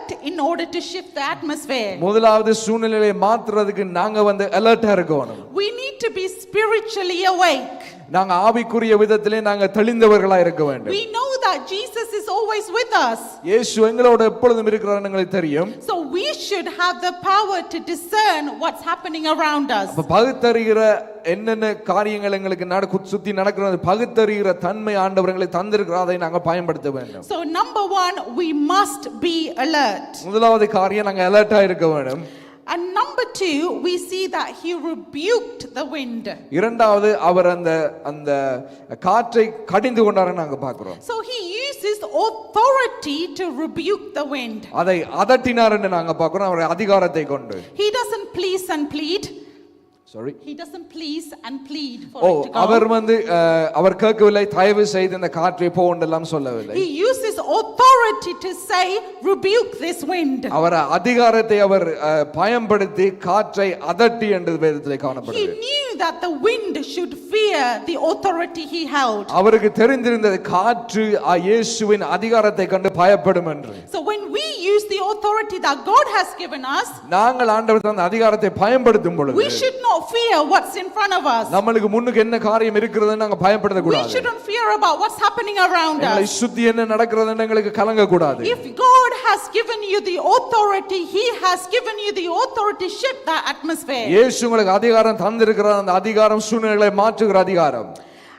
alert in order to shift the atmosphere. முதலாவது சூழ்நிலையை மாத்துறதுக்கு நாங்க வந்து அலர்ட்டா இருக்கணும் We need to be spiritually awake. நாங்க ஆவிக்குரிய விதத்திலே நாங்க தெளிந்தவர்களா இருக்க வேண்டும் We know that Jesus is always with us. இயேசு எங்களோட எப்பொழுதும் இருக்கிறார் எங்களுக்கு தெரியும் So we should have the power to discern what's happening around us. அப்ப பகுத்தறிகிற என்னென்ன காரியங்கள் எங்களுக்கு நடக்கு சுத்தி நடக்கிறது பகுத்தறிகிற தன்மை ஆண்டவர் எங்களுக்கு தந்திருக்கிறார் அதை நாங்க பயன்படுத்த வேண்டும் So, number one, we must be alert. முதலாவது காரியம் நாங்க அலர்ட்டா இருக்க வேண்டும் And number two, we see that he rebuked the wind. இரண்டாவது அவர் அந்த அந்த காற்றை கடிந்து கொண்டாருன்னு நாங்க பார்க்கிறோம் So, he uses authority to rebuke the wind. அதை அதட்டினார்னு நாங்க பார்க்கிறோம் அவர் அதிகாரத்தை கொண்டு He doesn't please and plead. Sorry He doesn't please and plead for oh it to go. அவர் வந்து அஹ், அவர் கேட்கவில்லை தயவு செய்து இந்த காற்றை போண்டெல்லாம் சொல்லவில்லை He uses authority to say, rebuke this wind. அவர் அதிகாரத்தை அவர் அஹ், பயன்படுத்தி காற்றை அதட்டி என்று வேதத்திலே He காணப்படுது knew that the wind should fear the authority he held. அவருக்கு தெரிந்திருந்தது காற்று இயேசுவின் அதிகாரத்தை கண்டு பயப்படும் என்று So when we use the authority that God has given us, நாங்கள் ஆண்டவர் தந்த அதிகாரத்தை பயன்படுத்தும் பொழுது we should not fear what's in front of us. நம்மளுக்கு முன்னுக்கு என்ன காரியம் இருக்கிறதுன்னு நாங்க பயப்பட We கூடாது shouldn't fear about what's happening around எங்களை us. சுத்தி என்ன நடக்கிறதுன்னு எங்களுக்கு கலங்க கூடாது If God has given you the authority, He has given you the authority to shift that atmosphere. இயேசு உங்களுக்கு அதிகாரம் தந்திருக்கிறார் அந்த அதிகாரம் சூழ்நிலைகளை மாற்றுகிற அதிகாரம்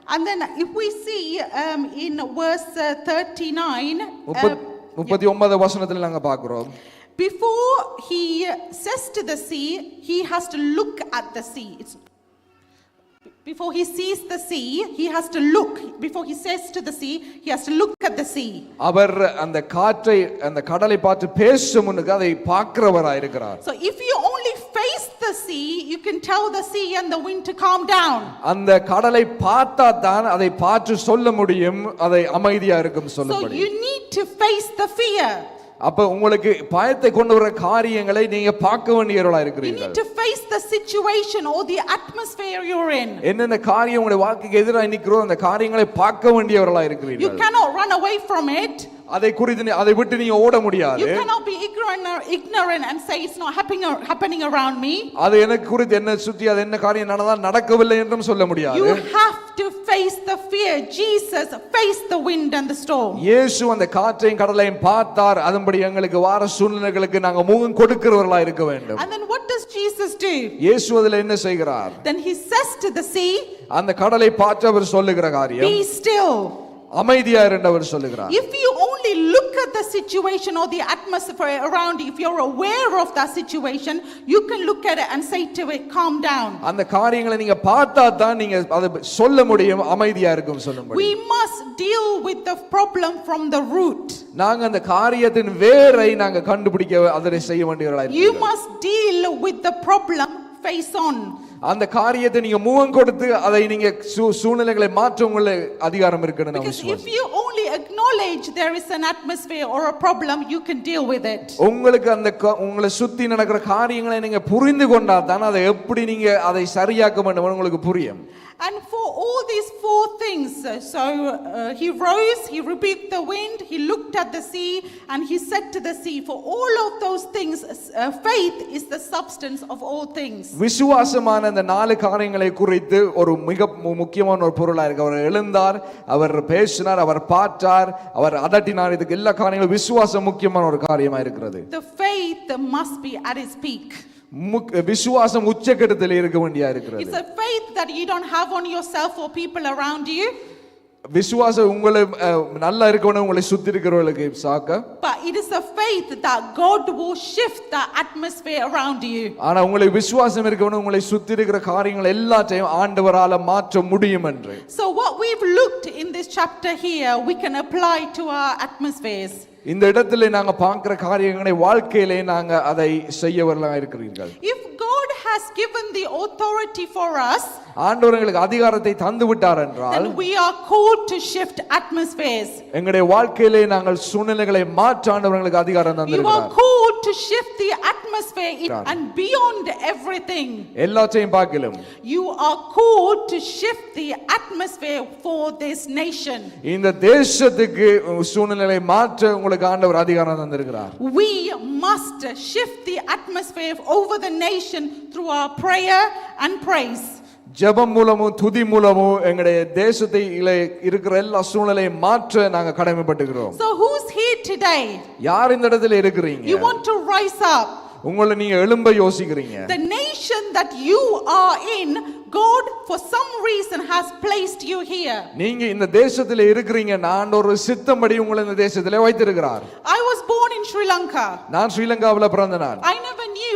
And then if we see um, in verse uh, 39, முப்பத்- uh, முப்பத்தி ஒன்பது வசனத்துல நாங்க பார்க்கிறோம் before he says to the sea, he has to look at the sea. It's, before he sees the sea, he has to look. Before he says to the sea, he has to look at the sea. அவர் அந்த காற்றை அந்த கடலை பார்த்து பேசும் முன்னுக்கு அதை பார்க்கிறவராய் இருக்கிறார் So if you only face the sea, you can tell the sea and the wind to calm down. அந்த கடலை பார்த்தா தான் அதை பார்த்து சொல்ல முடியும் அதை அமைதியா இருக்கும் So சொல்லும்படி you need to face the fear. அப்ப உங்களுக்கு பயத்தை கொண்டு வர காரியங்களை நீங்க பார்க்க வேண்டியவர்களா You இருக்கிறீர்கள் need to face the situation or the atmosphere you're in. என்னென்ன காரியம் உங்களுடைய வாக்குக்கு எதிராக நிற்கிறோ அந்த காரியங்களை பார்க்க வேண்டியவர்களா You இருக்கிறீர்கள் cannot run away from it. அதை குறித்து அதை விட்டு நீங்க ஓட முடியாது You cannot be ignorant, or ignorant and say it's not happening, happening around me. அது எனக்கு குறித்து என்ன சுற்றி அது என்ன காரியம் நடந்தால் நடக்கவில்லை என்றும் சொல்ல முடியாது You have to face the fear. Jesus faced the wind and the storm. இயேசு அந்த காற்றையும் கடலையும் பார்த்தார் அதன்படி எங்களுக்கு வார சூழ்நிலைகளுக்கு நாங்க முகம் கொடுக்கிறவர்களா இருக்க வேண்டும் And then what does Jesus do? இயேசு அதுல என்ன செய்கிறார் Then he says to the sea, அந்த கடலை பார்த்து அவர் சொல்லுகிற காரியம் Be still. அமைதியா என்று அவர் சொல்லுகிறார் If you only look at the situation or the atmosphere around if you're aware of that situation, you can look at it and say to it, Calm down. அந்த காரியங்களை நீங்க பார்த்தா தான் நீங்க அதை சொல்ல முடியும் அமைதியா இருக்கும் சொல்லும்படி We must deal with the problem from the root. நாங்க அந்த காரியத்தின் வேரை நாங்க கண்டுபிடிக்க அதனை செய்ய வேண்டியவர்களா You must deal with the problem face on. அந்த காரியத்தை நீங்க முகம் கொடுத்து அதை நீங்க சூழ்நிலைகளை மாற்ற உங்களுக்கு அதிகாரம் இருக்குன்னு நான் Because if விசுவாசிக்கிறேன். you only acknowledge there is an atmosphere or a problem, you can deal with it. உங்களுக்கு அந்த க- உங்களை சுத்தி நடக்கிற காரியங்களை நீங்க புரிந்து கொண்டா தான் அதை எப்படி நீங்க அதை சரியாக்க வேண்டும் உங்களுக்கு புரியும் And for all these four things, uh, so uh, he rose, he rebuked the wind, he looked at the sea, and he said to the sea, For all of those things, uh, faith is the substance of all things. விசுவாசமான இந்த நாலு காரியங்களை குறித்து ஒரு மிக மு- முக்கியமான ஒரு பொருளா இருக்கு அவர் எழுந்தார் அவர் பேசினார் அவர் பார்த்தார் அவர் அதட்டினார். இதுக்கு எல்லா காரியங்களும் விசுவாசம் முக்கியமான ஒரு காரியமா இருக்கிறது. The faith must be at its peak. விசுவாசம் உச்சக்கட்டத்தில் இருக்க வேண்டியா இருக்கிறது. It's a faith that you don't have on yourself or people around you, விசுவாசம் உங்களை நல்லா இருக்கணும் உங்களை சுத்தி இருக்கிறவர்களுக்கு சாக்க it is a faith that God will shift the atmosphere around you. ஆனா உங்களுக்கு விசுவாசம் இருக்கணும் உங்களை சுத்தி இருக்கிற காரியங்கள் எல்லாத்தையும் ஆண்டவரால மாற்ற முடியும் என்று So, what we've looked in this chapter here, we can apply to our atmospheres. இந்த இடத்துல நாங்க பார்க்கிற காரியங்களை வாழ்க்கையிலே நாங்க அதை செய்யவர்களாக இருக்கிறீர்கள் If God has given the authority for us, ஆண்டவர் எங்களுக்கு அதிகாரத்தை தந்து விட்டார் என்றால் then we are called to shift atmospheres. எங்களுடைய வாழ்க்கையிலே நாங்கள் சூழ்நிலைகளை மாற்ற ஆண்டவர் எங்களுக்கு அதிகாரம் You are தந்திருக்கிறார் called called to shift the atmosphere in- God. and beyond everything. எல்லாத்தையும் பார்க்கலும் You are called to shift the atmosphere for this nation. இந்த தேசத்துக்கு சூழ்நிலை மாற்ற உங்களுக்கு ஆண்டவர் அதிகாரம் தந்திருக்கிறார் We must shift the atmosphere over the nation through our prayer and praise. ஜெபம் மூலமும் துதி மூலமும் எங்களுடைய தேசத்தை இருக்கிற எல்லா சூழ்நிலையும் மாற்ற நாங்க கடமைப்பட்டுக்கிறோம் So, who's here today? யார் இந்த இடத்துல இருக்கிறீங்க You want to rise up. உங்களை நீங்க எழும்ப யோசிக்கிறீங்க The nation that you are in, God, for some reason, has placed you here. நீங்க இந்த தேசத்துல இருக்கிறீங்க நான் ஒரு சித்தம்படி உங்களை இந்த தேசத்திலே வைத்திருக்கிறார் I was born in Sri Lanka. நான் ஸ்ரீலங்காவுல பிறந்த நான் I never knew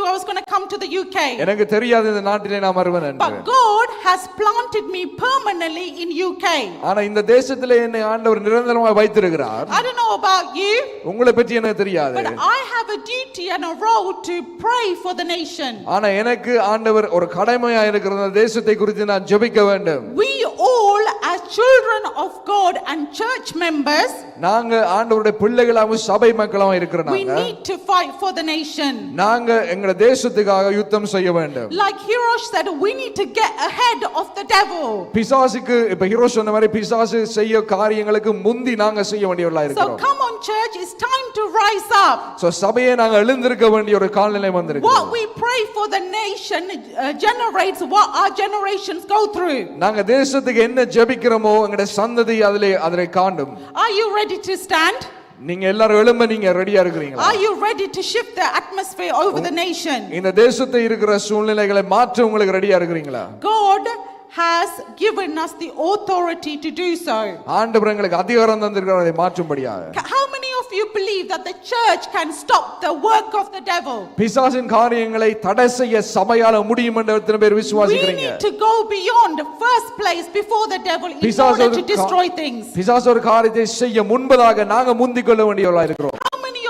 I was going to come to the UK. எனக்கு தெரியாது இந்த நாட்டிலே நான் வருவேன் என்று But God has planted me permanently in UK. ஆனா இந்த தேசத்திலே என்னை ஆண்டவர் நிரந்தரமாக வைத்திருக்கிறார் I don't know about you, உங்களை பற்றி எனக்கு தெரியாது but I have a duty and a role to pray for the nation. ஆனா எனக்கு ஆண்டவர் ஒரு கடமையா இருக்கிற தேசத்தை குறித்து நான் ஜெபிக்க வேண்டும் We all, as children of God and church members, நாங்க ஆண்டவருடைய பிள்ளைகளாகவும் சபை மக்களாகவும் இருக்கிற we நாங்க need to fight for the nation. நாங்க எங்க தேசத்துக்காக யுத்தம் செய்ய வேண்டும் Like Hirosh said, we need to get ahead of the devil. பிசாசுக்கு இப்ப ஹீரோ சொன்ன மாதிரி பிசாசு செய்ய காரியங்களுக்கு முந்தி நாங்க செய்ய வேண்டியவர்களா So இருக்கிறோம் come on, church, it's time to rise up. So சபையை நாங்க எழுந்திருக்க வேண்டிய ஒரு காலநிலை வந்திருக்கு What we pray for the nation uh, generates what our generations go through. நாங்க தேசத்துக்கு என்ன ஜெபிக்கிறோமோ எங்களுடைய சந்ததி அதிலே அதிலே காண்டும் Are you ready to stand? நீங்க எல்லாரும் எழும்ப நீங்க ரெடியா இருக்கிறீங்களா Are you ready to shift the atmosphere over the nation? இந்த தேசத்தை இருக்கிற சூழ்நிலைகளை மாற்ற உங்களுக்கு ரெடியா இருக்கிறீங்களா God has given us the authority to do so. ஆண்டவர் எங்களுக்கு அதிகாரம் தந்திருக்கிறார் அதை மாற்றும்படியாக How many of you believe that the church can stop the work of the devil? பிசாசின் காரியங்களை தடை செய்ய சபையால முடியும் என்று எத்தனை பேர் We விசுவாசிக்கிறீங்க need to go beyond first place before the devil in order to destroy things. பிசாசு ஒரு காரியத்தை செய்ய முன்பதாக நாங்க முந்திக் கொள்ள வேண்டியவர்களா இருக்கிறோம்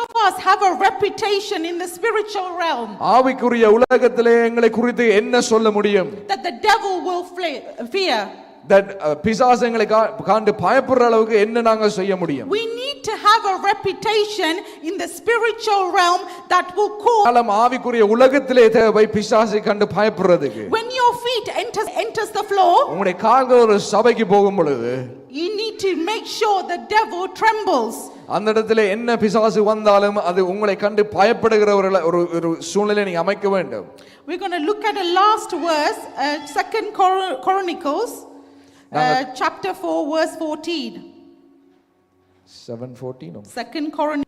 of us have a reputation in the spiritual realm ஆவிக்குரிய உலகத்திலே எங்களை குறித்து என்ன சொல்ல முடியும் that the devil will flee, fear? that uh, பிசாசு எங்களை கா- காண்டு பயப்படுற அளவுக்கு என்ன நாங்க செய்ய முடியும் We need to have a reputation in the spiritual realm that will cause காலம் ஆவிக்குரிய உலகத்திலே தேவை பிசாசை கண்டு பயப்படுறதுக்கு when your feet enters enters the floor, உங்களுடைய கால்கள் ஒரு சபைக்கு போகும் பொழுது you need to make sure the devil trembles. அந்த இடத்துல என்ன பிசாசு வந்தாலும் அது உங்களை கண்டு பயப்படுகிற ஒரு ஒரு சூழ்நிலை நீங்க அமைக்க வேண்டும் We're going to look at a last verse, uh, Second Chron- Chronicles, uh, chapter 4, verse 14. Seven fourteen Second Chronicles.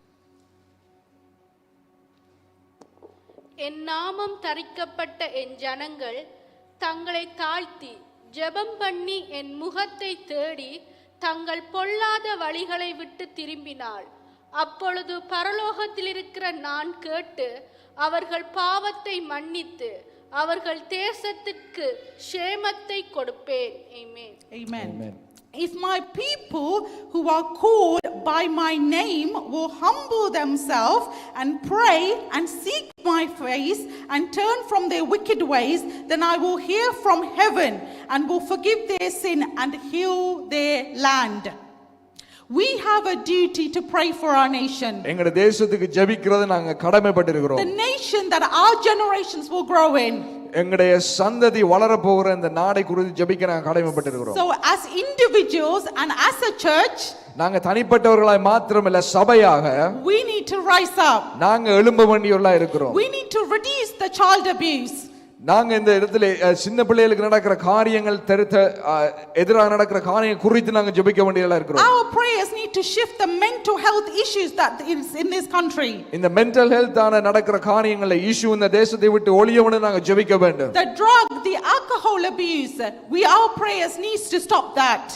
என் நாமம் தரிக்கப்பட்ட என் ஜனங்கள் தங்களை தாழ்த்தி ஜெபம் பண்ணி என் முகத்தை தேடி தங்கள் பொல்லாத வழிகளை விட்டு திரும்பினாள். அப்பொழுது பரலோகத்தில் இருக்கிற நான் கேட்டு அவர்கள் பாவத்தை மன்னித்து அவர்கள் தேசத்துக்கு ஷேமத்தை கொடுப்பேன். If my people who are called by my name will humble themselves and pray and seek my face and turn from their wicked ways, then I will hear from heaven and will forgive their sin and heal their land. We have a duty to pray for our nation. எங்க தேசத்துக்கு ஜெபிக்கிறது நாங்க கடமைப்பட்டிருக்கிறோம் The nation that our generations will grow in. எங்களுடைய சந்ததி வளரப்போகிற இந்த நாடை குறித்து ஜெபிக்க நாங்க கடமைப்பட்டிருக்கிறோம் So, as individuals and as a church, நாங்க தனிப்பட்டவர்களாய் மாத்திரமல்ல சபையாக we need to rise up. நாங்க எழும்ப வேண்டியவர்களா இருக்கிறோம் We need to reduce the child abuse. நாங்க இந்த இடத்துல சின்ன பிள்ளைகளுக்கு நடக்கிற காரியங்கள் தெரித்த எதிராக நடக்கிற காரியங்கள் குறித்து நாங்க ஜெபிக்க வேண்டியவர்களா இருக்கிறோம் Our prayers need to shift the mental health issues that is in this country. இந்த மென்டல் ஹெல்த் ஆன நடக்கிற காரியங்கள்ல இஷ்யூ இந்த தேசத்தை விட்டு ஒளியவனு நாங்க ஜெபிக்க வேண்டும் The drug, the alcohol abuse, we our prayers needs to stop that.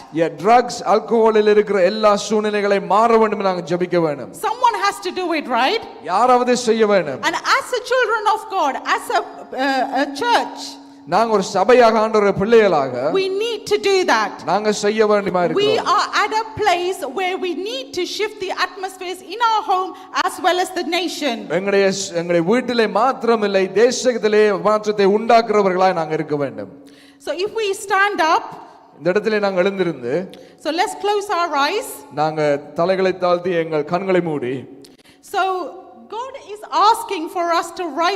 Drugs ஆல்கஹாலில் இருக்கிற எல்லா சூழ்நிலைகளை மாற வேண்டும் நாங்க ஜெபிக்க வேண்டும் Someone has to do it, right? யாராவது செய்ய வேண்டும் And as a children of God, as a, uh, a church, நாங்க ஒரு சபையாக ஆண்டவர் பிள்ளைகளாக we need to do that. நாங்க செய்ய வேண்டுமா We இருக்கிறோம் are at a place where we need to shift the atmospheres in our home as well as the nation. எங்களுடைய எங்களுடைய வீட்டிலே மாத்திரமில்லை தேசத்திலே மாற்றத்தை உண்டாக்குறவர்களாய் நாங்க இருக்க வேண்டும் So if we stand up, இந்த இடத்திலே நாங்க எழுந்திருந்து so let's close our eyes. நாங்க தலைகளை தாழ்த்தி எங்கள் கண்களை மூடி So God is asking for us to rise